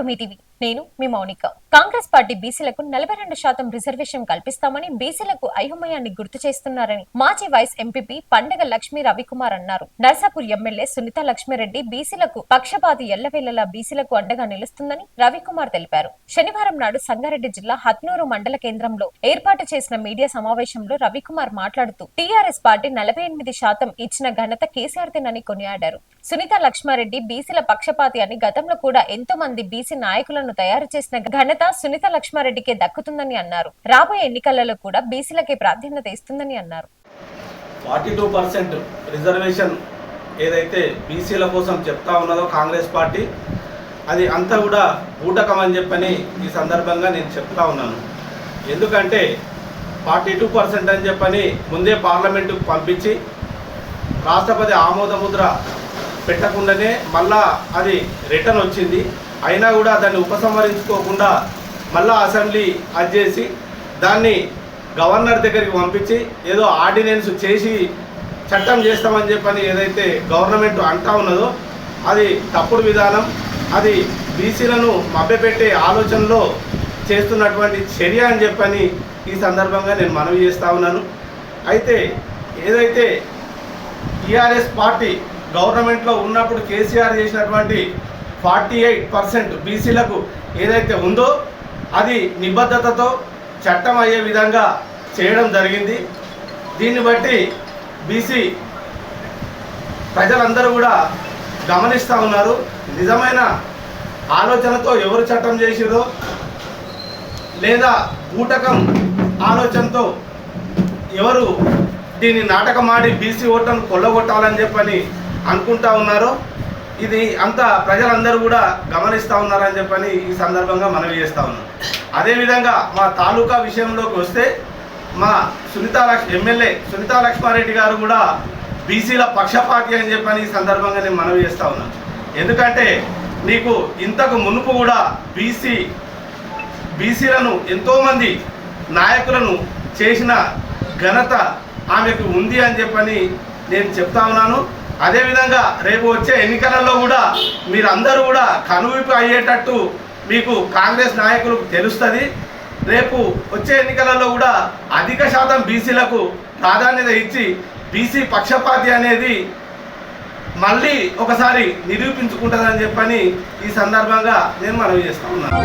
To me TV నేను మీ Mounika. Congress party బీసీలకు నలభై రెండు శాతం రిజర్వేషన్ కల్పిస్తామని బీసీలకు అయోమయాన్ని గుర్తు చేస్తున్నారని మాజీ వైస్ ఎంపీపీ పండగ లక్ష్మీ రవికుమార్ అన్నారు. నర్సాపూర్ ఎమ్మెల్యే సునీత లక్ష్మీరెడ్డి బీసీలకు పక్షపాతి ఎల్లవేళలా బీసీలకు అండగా నిలుస్తుందని రవికుమార్ తెలిపారు. శనివారం నాడు సంగారెడ్డి జిల్లా హత్నూరు మండల కేంద్రంలో ఏర్పాటు చేసిన మీడియా సమావేశంలో రవికుమార్ మాట్లాడుతూ టీఆర్ఎస్ పార్టీ నలభై ఎనిమిది శాతం ఇచ్చిన ఘనత కేసీఆర్ తినని కొనియాడారు. సునీత లక్ష్మారెడ్డి బీసీల పక్షపాతి అని గతంలో కూడా ఎంతో మంది బీసీ నాయకులను తయారు చేసిన ఘనత సునీత లక్ష్మారెడ్డికే దక్కుతుందని అన్నారు. రాబోయే ఎన్నికలలో కూడా బీసీలకే ప్రాధాన్యత ఇస్తుందని అన్నారు. ఫార్టీ టూ పర్సెంట్ రిజర్వేషన్ ఏదైతే బీసీల కోసం చెప్తా ఉన్నదో కాంగ్రెస్ పార్టీ అది అంతా కూడా బూటకం అని చెప్పని ఈ సందర్భంగా నేను చెప్తా ఉన్నాను. ఎందుకంటే ఫార్టీ టూ పర్సెంట్ అని చెప్పని ముందే పార్లమెంటుకు పంపించి రాష్ట్రపతి ఆమోద ముద్ర పెట్టకుండానే మళ్ళా అది రిటర్న్ వచ్చింది. అయినా కూడా దాన్ని ఉపసంహరించుకోకుండా మళ్ళా అసెంబ్లీ అది చేసి దాన్ని గవర్నర్ దగ్గరికి పంపించి ఏదో ఆర్డినెన్స్ చేసి చట్టం చేస్తామని చెప్పని ఏదైతే గవర్నమెంట్ అంటా ఉన్నదో అది తప్పుడు విధానం అది బీసీలను మభ్యపెట్టే ఆలోచనలో చేస్తున్నటువంటి చర్య అని చెప్పని ఈ సందర్భంగా నేను మనవి చేస్తూ ఉన్నాను. అయితే ఏదైతే టీఆర్ఎస్ పార్టీ గవర్నమెంట్లో ఉన్నప్పుడు కేసీఆర్ చేసినటువంటి ఫార్టీ ఎయిట్ పర్సెంట్ బీసీలకు ఏదైతే ఉందో అది నిబద్ధతతో చట్టం అయ్యే విధంగా చేయడం జరిగింది. దీన్ని బట్టి బీసీ ప్రజలందరూ కూడా గమనిస్తూ ఉన్నారు. నిజమైన ఆలోచనతో ఎవరు చట్టం చేసిరో లేదా ఊటకం ఆలోచనతో ఎవరు దీన్ని నాటకమాడి బీసీ ఓటను కొల్లగొట్టాలని చెప్పని అనుకుంటా ఉన్నారో ఇది అంతా ప్రజలందరూ కూడా గమనిస్తూ ఉన్నారని చెప్పని ఈ సందర్భంగా మనవి చేస్తా ఉన్నాం. అదేవిధంగా మా తాలూకా విషయంలోకి వస్తే మా సునీతా లక్ష్మి ఎమ్మెల్యే సునీతా లక్ష్మారెడ్డి గారు కూడా బీసీల పక్షపాతి అని చెప్పని ఈ సందర్భంగా నేను మనవి చేస్తా ఉన్నాను ఎందుకంటే నీకు ఇంతకు మునుపు కూడా బీసీ బీసీలను ఎంతోమంది నాయకులను చేసిన ఘనత ఆమెకు ఉంది అని చెప్పని నేను చెప్తా ఉన్నాను. అదేవిధంగా రేపు వచ్చే ఎన్నికలలో కూడా మీరందరూ కూడా కనువిపు అయ్యేటట్టు మీకు కాంగ్రెస్ నాయకులకు తెలుస్తుంది. రేపు వచ్చే ఎన్నికలలో కూడా అధిక శాతం బీసీలకు ప్రాధాన్యత ఇచ్చి బీసీ పక్షపాతి అనేది మళ్ళీ ఒకసారి నిరూపించుకుంటుందని చెప్పని ఈ సందర్భంగా నేను మనవి చేస్తా ఉన్నాను.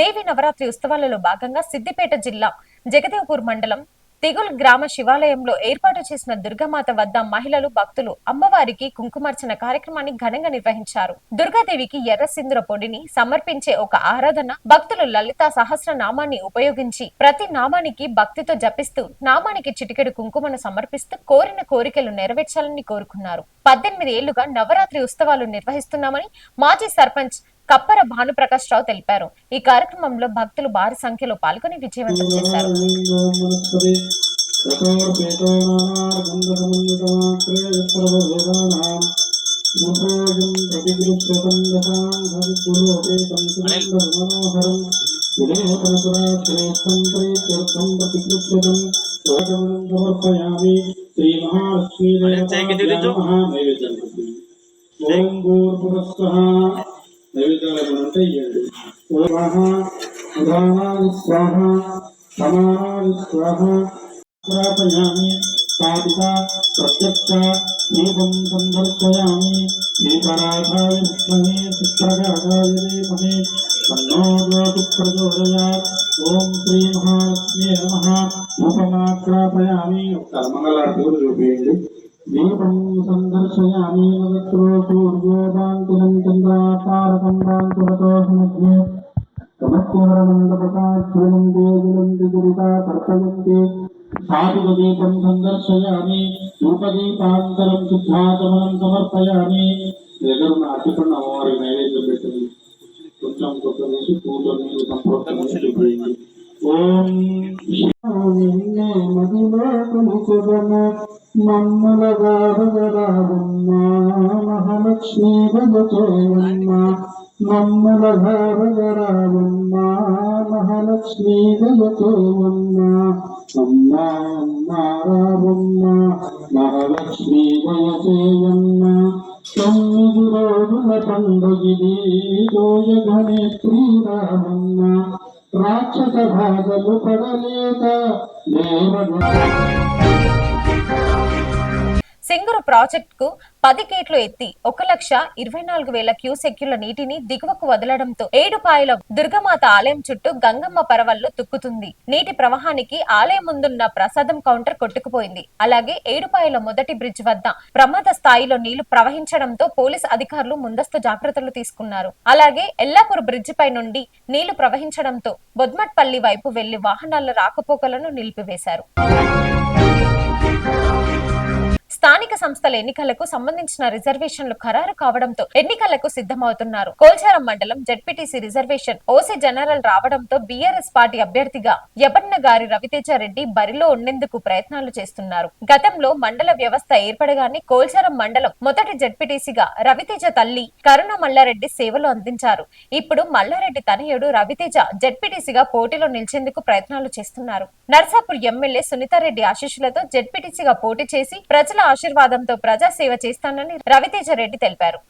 దేవి నవరాత్రి ఉత్సవాలలో భాగంగా సిద్దిపేట జిల్లా జగదేవ్పూర్ మండలం తిగుల్ గ్రామ శివాలయంలో ఏర్పాటు చేసిన దుర్గామాత వద్ద మహిళలు భక్తులు అమ్మవారికి కుంకుమార్చన కార్యక్రమాన్ని ఘనంగా నిర్వహించారు. దుర్గాదేవికి ఎర్ర సింధుర పొడిని సమర్పించే ఒక ఆరాధన భక్తులు లలిత సహస్ర నామాన్ని ఉపయోగించి ప్రతి నామానికి భక్తితో జపిస్తూ నామానికి చిటికెడు కుంకుమను సమర్పిస్తూ కోరిన కోరికలు నెరవేర్చాలని కోరుకున్నారు. పద్దెనిమిది ఏళ్ళుగా నవరాత్రి ఉత్సవాలు నిర్వహిస్తున్నామని మాజీ సర్పంచ్ కప్పర భానుప్రకాష్ రావు తెలిపారు. ఈ కార్యక్రమంలో భక్తులు భారీ సంఖ్యలో పాల్గొని విజయవంతం చేశారు. భూర్భువస్వః నైవేద్యాలు అంటే ఇవ్వండి ఓమః ఉదానాని స్వాహ సమానాని స్వాహ ప్రాపయామి స్థాపిత ప్రత్యక్ష దీపం సందర్శయామి దీపరాధాయ విద్మహే చిత్రగాధాయ ధీమహి తన్నో జ్యోతి ప్రచోదయాత్ ఓం శ్రీ మహాలక్ష్మీ మంగళారతి చూపించండి దీపం సందర్శయామి నగత్రో సూర్యోదాంతినం చంద్రాతారకం రాంతురతోషమధ్యే సమస్యవరమందపకాశ్వరం దేవిలంతి దురితా కర్తయంతి సాధుదీపం సందర్శయామి రూపదీపాంతరం శుద్ధాచమనం సమర్పయామి దగ్గర ఉన్న అర్చకున్న అమ్మవారి నైవేద్యం పెట్టింది. కొంచెం కొత్త చేసి పూజలు సంప్రోక్షణ చూపించింది ఓం నిన్నే మదిలో కొలుచుదము మమ్మల గారుగరావమ్మ మహాలక్ష్మీ భజచేయమ్మ మమ్మల గారుగరావమ్మ మహాలక్ష్మీ భజచేయమ్మ అమ్మ అమ్మ రావమ్మ మహాలక్ష్మీ భజచేయమ్మ తొమ్మిది రోజుల పండుగిది దోయగనే శ్రీరామన్న రాక్షస భాగము పడలేక దేవగ సింగూరు ప్రాజెక్టుకు పది గేట్లు ఎత్తి ఒక లక్ష ఇరవై నాలుగు వేల క్యూసెక్యుల నీటిని దిగువకు వదలడంతో ఏడుపాయల దుర్గమాత ఆలయం చుట్టూ గంగమ్మ పరవళ్ళు తుక్కుతుంది. నీటి ప్రవాహానికి ఆలయం ముందున్న ప్రసాదం కౌంటర్ కొట్టుకుపోయింది. అలాగే ఏడుపాయల మొదటి బ్రిడ్జ్ వద్ద ప్రమాద స్థాయిలో నీళ్ళు ప్రవహించడంతో పోలీస్ అధికారులు ముందస్తు జాగ్రత్తలు తీసుకున్నారు. అలాగే ఎల్లాపూర్ బ్రిడ్జ్ పై నుండి నీళ్ళు ప్రవహించడంతో బొద్మట్పల్లి వైపు వెళ్ళి వాహనాల రాకపోకలను నిలిపివేశారు. స్థానిక సంస్థల ఎన్నికలకు సంబంధించిన రిజర్వేషన్లు ఖరారు కావడంతో ఎన్నికలకు సిద్ధమవుతున్నారు. కోల్చారం మండలం జడ్పీటీసీ రిజర్వేషన్ ఓసీ జనరల్ రావడంతో బీఆర్ఎస్ పార్టీ అభ్యర్థిగా యబన్న గారి రవితేజ రెడ్డి బరిలో ఉండేందుకు ప్రయత్నాలు చేస్తున్నారు. గతంలో మండల వ్యవస్థ ఏర్పడగానే కోల్చారం మండలం మొదటి జడ్పీటీసీగా రవితేజ తల్లి కరుణ మల్లారెడ్డి సేవలు అందించారు. ఇప్పుడు మల్లారెడ్డి తనయుడు రవితేజ జడ్పీటీసీగా పోటీలో నిలిచేందుకు ప్రయత్నాలు చేస్తున్నారు. నర్సాపూర్ ఎమ్మెల్యే సునీతారెడ్డి ఆశీస్సులతో జడ్పీటీసీగా పోటీ చేసి ప్రజల ఆశీర్వాదంతో ప్రజా సేవ చేస్తానని రవితేజ రెడ్డి తెలిపారు.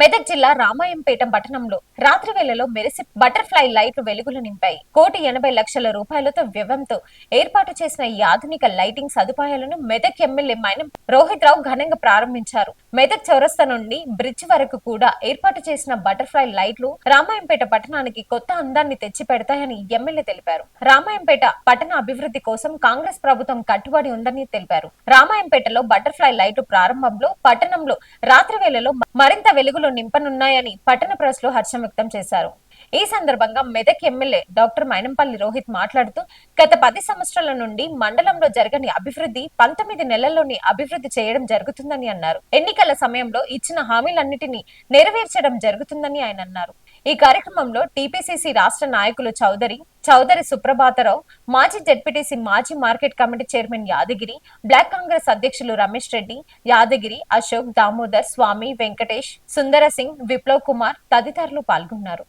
మెదక్ జిల్లా రామాయంపేట పట్టణంలో రాత్రి వేళలో మెరిసి బటర్ఫ్లై లైట్లు వెలుగులు నింపాయి. కోటి ఎనభై లక్షల రూపాయలతో వ్యయంతో ఏర్పాటు చేసిన ఈ ఆధునిక లైటింగ్ సదుపాయాలను మెదక్ ఎమ్మెల్యే మైనం రోహిత్ రావు ఘనంగా ప్రారంభించారు. మెదక్ చౌరస్తా నుండి బ్రిడ్జ్ వరకు కూడా ఏర్పాటు చేసిన బటర్ఫ్లై లైట్లు రామాయంపేట పట్టణానికి కొత్త అందాన్ని తెచ్చి పెడతాయని ఎమ్మెల్యే తెలిపారు. రామాయంపేట పట్టణ అభివృద్ధి కోసం కాంగ్రెస్ ప్రభుత్వం కట్టుబడి ఉందని తెలిపారు. రామాయంపేటలో బటర్ఫ్లై లైట్లు ప్రారంభంలో పట్టణంలో రాత్రి వేళలో మరింత వెలుగులు నింపనున్నాయని పట్టణ ప్రజలు హర్షం వ్యక్తం చేశారు. ఈ సందర్భంగా మెదక్ ఎమ్మెల్యే డాక్టర్ మైనంపల్లి రోహిత్ మాట్లాడుతూ గత పది సంవత్సరాల నుండి మండలంలో జరగని అభివృద్ధి పంతొమ్మిది నెలల్లోని అభివృద్ధి చేయడం జరుగుతుందని అన్నారు. ఎన్నికల సమయంలో ఇచ్చిన హామీలన్నిటినీ నెరవేర్చడం జరుగుతుందని ఆయన అన్నారు. ఈ కార్యక్రమంలో టీపీసీసీ రాష్ట్ర నాయకులు చౌదరి చౌదరి సుప్రభాతరావు మాజీ జెడ్పీటీసీ మాజీ market committee chairman Yadagiri block Congress అధ్యక్షులు రమేష్ రెడ్డి యాదగిరి అశోక్ దామోదర్ స్వామి వెంకటేష్ సుందర సింగ్ విప్లవ్ కుమార్ తదితరులు పాల్గొన్నారు.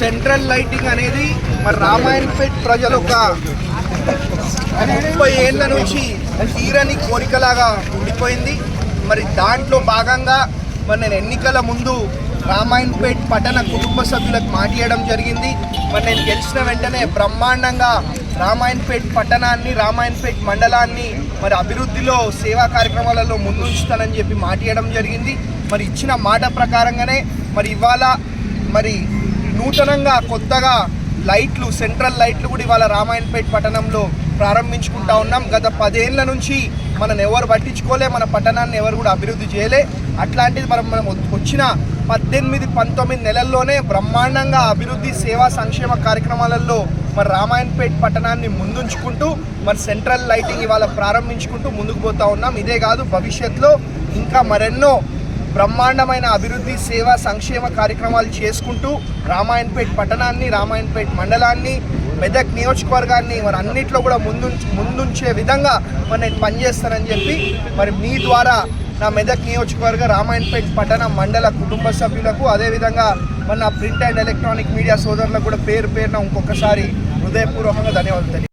సెంట్రల్ లైటింగ్ అనేది మరి రామాయణపేట్ ప్రజలు ఒక ముప్పై ఏళ్ళ నుంచి తీరని కోరికలాగా ఉండిపోయింది. మరి దాంట్లో భాగంగా మరి నేను ఎన్నికల ముందు రామాయణపేట్ పట్టణ కుటుంబ సభ్యులకు మాటియడం జరిగింది. మరి నేను గెలిచిన వెంటనే బ్రహ్మాండంగా రామాయణపేట్ పట్టణాన్ని రామాయణపేట్ మండలాన్ని మరి అభివృద్ధిలో సేవా కార్యక్రమాలలో ముందుంచుతానని చెప్పి మాటియడం జరిగింది. మరి ఇచ్చిన మాట ప్రకారంగానే మరి ఇవాళ మరి నూతనంగా కొత్తగా లైట్లు సెంట్రల్ లైట్లు కూడా ఇవాళ రామాయణపేట పట్టణంలో ప్రారంభించుకుంటా ఉన్నాం. గత పదేళ్ళ నుంచి మనం ఎవరు పట్టించుకోలే మన పట్టణాన్ని ఎవరు కూడా అభివృద్ధి చేయలే. అట్లాంటిది మనం మనం వచ్చిన పద్దెనిమిది పంతొమ్మిది నెలల్లోనే బ్రహ్మాండంగా అభివృద్ధి సేవా సంక్షేమ కార్యక్రమాలలో మరి రామాయణపేట పట్టణాన్ని ముందుంచుకుంటూ మరి సెంట్రల్ లైటింగ్ ఇవాళ ప్రారంభించుకుంటూ ముందుకు పోతా ఉన్నాం. ఇదే కాదు భవిష్యత్తులో ఇంకా మరెన్నో బ్రహ్మాండమైన అభివృద్ధి సేవా సంక్షేమ కార్యక్రమాలు చేసుకుంటూ రామాయణపేట్ పట్టణాన్ని రామాయణపేట్ మండలాన్ని మెదక్ నియోజకవర్గాన్ని మరి అన్నిట్లో కూడా ముందు ముందుంచే విధంగా మరి నేను పనిచేస్తానని చెప్పి మరి మీ ద్వారా నా మెదక్ నియోజకవర్గ రామాయణపేట్ పట్టణ మండల కుటుంబ సభ్యులకు అదేవిధంగా మన ప్రింట్ అండ్ ఎలక్ట్రానిక్ మీడియా సోదరులకు కూడా పేరు పేరున ఇంకొకసారి హృదయపూర్వకంగా ధన్యవాదాలు తెలియ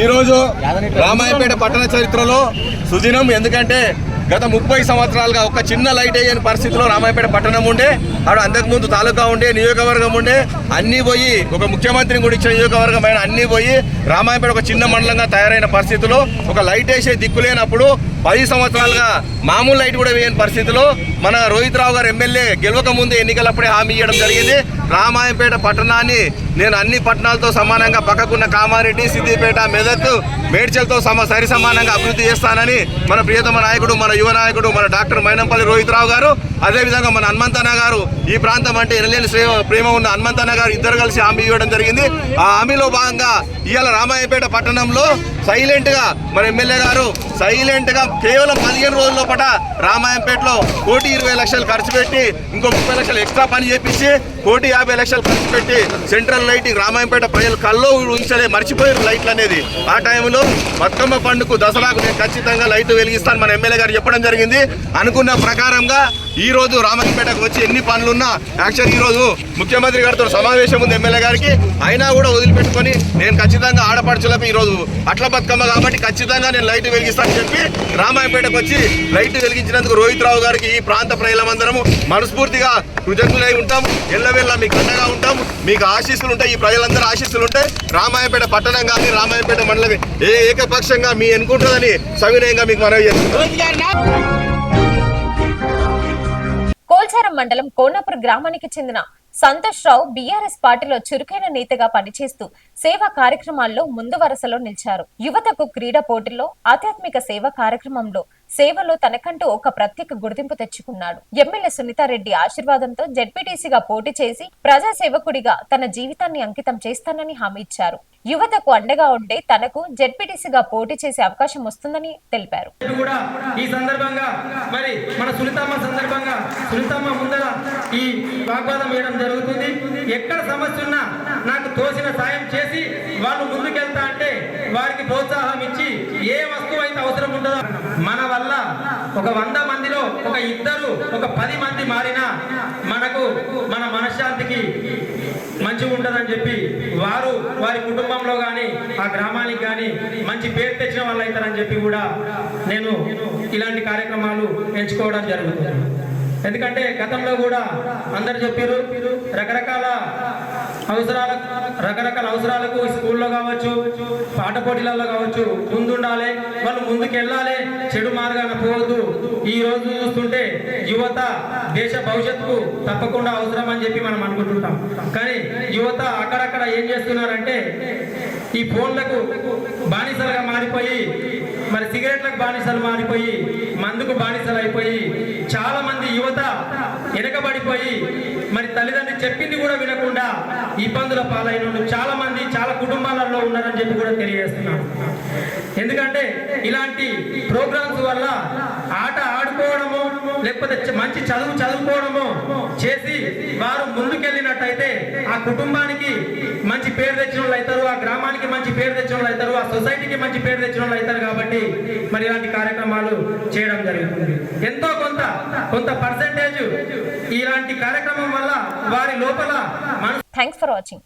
ఈరోజు రామాయపేట పట్టణ చరిత్రలో సుదినం ఎందుకంటే గత ముప్పై సంవత్సరాలుగా ఒక చిన్న లైట్ అయ్యే పరిస్థితిలో రామాయపేట పట్టణం ఉండే. అక్కడ అంతకుముందు తాలూకా ఉండే నియోజకవర్గం ఉండే అన్నీ పోయి ఒక ముఖ్యమంత్రిని కూడా ఇచ్చిన నియోజకవర్గం అయిన అన్నీ పోయి రామాయపేట ఒక చిన్న మండలంగా తయారైన పరిస్థితిలో ఒక లైట్ వేసే దిక్కు లేనప్పుడు పది సంవత్సరాలుగా మామూలు లైట్ కూడా వేయని పరిస్థితిలో మన రోహిత్ రావు గారు ఎమ్మెల్యే గెలవక ముందు ఎన్నికలప్పుడే హామీ ఇవ్వడం జరిగింది. రామాయంపేట పట్టణాన్ని నేను అన్ని పట్టణాలతో సమానంగా పక్కకున్న కామారెడ్డి సిద్దిపేట మెదక్ మేడ్చల్తో సమ సరి సమానంగా అభివృద్ధి చేస్తానని మన ప్రియతమ నాయకుడు మన యువ నాయకుడు మన డాక్టర్ మైనంపల్లి రోహిత్ రావు గారు అదేవిధంగా మన హనుమంతన్న గారు ఈ ప్రాంతం అంటే ఎనలేని శ్రీ ప్రేమ ఉన్న హనుమంతన్న గారు ఇద్దరు కలిసి హామీ ఇవ్వడం జరిగింది. ఆ హామీలో భాగంగా ఇవాళ రామాయపేట పట్టణంలో సైలెంట్గా మన ఎమ్మెల్యే గారు సైలెంట్గా కేవలం పదిహేను రోజుల లోపల రామాయంపేటలో కోటి ఇరవై లక్షలు ఖర్చు పెట్టి ఇంకో ముప్పై లక్షలు ఎక్స్ట్రా పని చేపించి కోటి యాభై లక్షలు ఖర్చు పెట్టి సెంట్రల్ లైటింగ్ రామాయంపేట ప్రజలు కల్లో ఉంచలే మర్చిపోయారు లైట్లు అనేది. ఆ టైంలో బతుకమ్మ పండుగ దసరాకు నేను ఖచ్చితంగా లైట్ వెలిగిస్తాను మన ఎమ్మెల్యే గారు చెప్పడం జరిగింది. అనుకున్న ప్రకారంగా ఈ రోజు రామాయంపేటకు వచ్చి ఎన్ని పనులున్నా యాక్చువల్ ఈ రోజు ముఖ్యమంత్రి గారితో సమావేశం ఉంది ఎమ్మెల్యే గారికి. అయినా కూడా వదిలిపెట్టుకొని నేను ఖచ్చితంగా ఆడపడుచులకు ఈ రోజు అట్ల బతుకమ్మ కాబట్టి ఖచ్చితంగా నేను లైట్ వెలిగిస్తానని చెప్పి రామాయపేటకు వచ్చి లైట్ వెలిగించినందుకు రోహిత్ రావు గారికి ఈ ప్రాంత ప్రజలందరము మనస్ఫూర్తిగా కృతజ్ఞులై ఉంటాం ఎల్లవెల్ల మీకు అండగా ఉంటాం మీకు ఆశీస్సులు ఉంటాయి. ఈ ప్రజలందరూ ఆశీస్సులు ఉంటాయి రామాయపేట పట్టణం కానీ రామాయపేట మండలం ఏ ఏకపక్షంగా మీ ఎన్నుకుంటుందని సవినయంగా మీకు మనవి చేస్తున్నాం కోల్చారం మండలం కోనాపూర్ గ్రామానికి చెందిన సంతోష్ రావు బీఆర్ఎస్ పార్టీలో చురుకైన నేతగా పనిచేస్తూ సేవా కార్యక్రమాల్లో ముందు వరుసలో నిలిచారు. యువతకు క్రీడా పోటీల్లో ఆధ్యాత్మిక సేవా కార్యక్రమంలో సేవలో తనకంటూ ఒక ప్రత్యేక గుర్తింపు తెచ్చుకున్నాడు. ఎమ్మెల్యే సునీతారెడ్డి ఆశీర్వాదంతో జడ్పీటీసీగా పోటీ చేసి ప్రజా సేవకుడిగా తన జీవితాన్ని అంకితం చేస్తానని హామీ ఇచ్చారు. యువతకు అండగా ఉంటే తనకు జడ్పీటీసీగా పోటీ చేసే అవకాశం వస్తుందని తెలిపారు. కూడా ఈ సందర్భంగా మరి మన సునీతమ్మ సందర్భంగా సునీతమ్మ ముందర ఈ వాగ్వాదం వేయడం జరుగుతుంది. ఎక్కడ సమస్య ఉన్నా నాకు తోసిన సాయం చేసి వాళ్ళు ముందుకెళ్తా అంటే వారికి ప్రోత్సాహం ఇచ్చి ఏ వస్తువు అయితే అవసరం ఉంటుందో మన వల్ల ఒక వంద మందిలో ఒక ఇద్దరు ఒక పది మంది మారినా మనకు మన మనశ్శాంతికి మంచిగా ఉంటుందని చెప్పి వారు వారి కుటుంబంలో కానీ ఆ గ్రామానికి కానీ మంచి పేరు తెచ్చిన వాళ్ళు అవుతారని చెప్పి కూడా నేను ఇలాంటి కార్యక్రమాలు ఎంచుకోవడం జరుగుతుంది. ఎందుకంటే గతంలో కూడా అందరు చెప్పారు రకరకాల అవసరాల రకరకాల అవసరాలకు స్కూల్లో కావచ్చు పాట పోటీలలో కావచ్చు ముందుండాలి వాళ్ళు ముందుకు వెళ్ళాలి చెడు మార్గాన పోవద్దు. ఈ రోజు చూస్తుంటే యువత దేశ భవిష్యత్తుకు తప్పకుండా అవసరం అని చెప్పి మనం అనుకుంటుంటాం. కానీ యువత అక్కడక్కడ ఏం చేస్తున్నారంటే ఈ ఫోన్లకు బానిసలుగా మారిపోయి మరి సిగరెట్లకు బానిసలు మారిపోయి మందుకు బానిసలు అయిపోయి చాలా మంది యువత వెనకబడిపోయి మరి తల్లిదండ్రి చెప్పింది కూడా వినకుండా ఇబ్బందుల పాలైన చాలా మంది చాలా కుటుంబాలలో ఉన్నారని చెప్పి కూడా తెలియజేస్తున్నాను. ఎందుకంటే ఇలాంటి ప్రోగ్రామ్స్ వల్ల ఆట ఆడుకోవడము లేకపోతే మంచి చదువు చదువుకోవడము చేసి వారు ముందుకెళ్ళినట్టయితే ఆ కుటుంబానికి మంచి పేరు తెచ్చిన వాళ్ళు అవుతారు ఆ గ్రామానికి మంచి పేరు తెచ్చిన వాళ్ళు అవుతారు ఆ సొసైటీకి మంచి పేరు తెచ్చిన వాళ్ళు అవుతారు కాబట్టి మరి ఇలాంటి కార్యక్రమాలు చేయడం జరుగుతుంది. ఎంతో కొంత కొంత పర్సెంటేజ్ ఇలాంటి కార్యక్రమం వల్ల వారి లోపల థ్యాంక్స్ ఫర్ వాచింగ్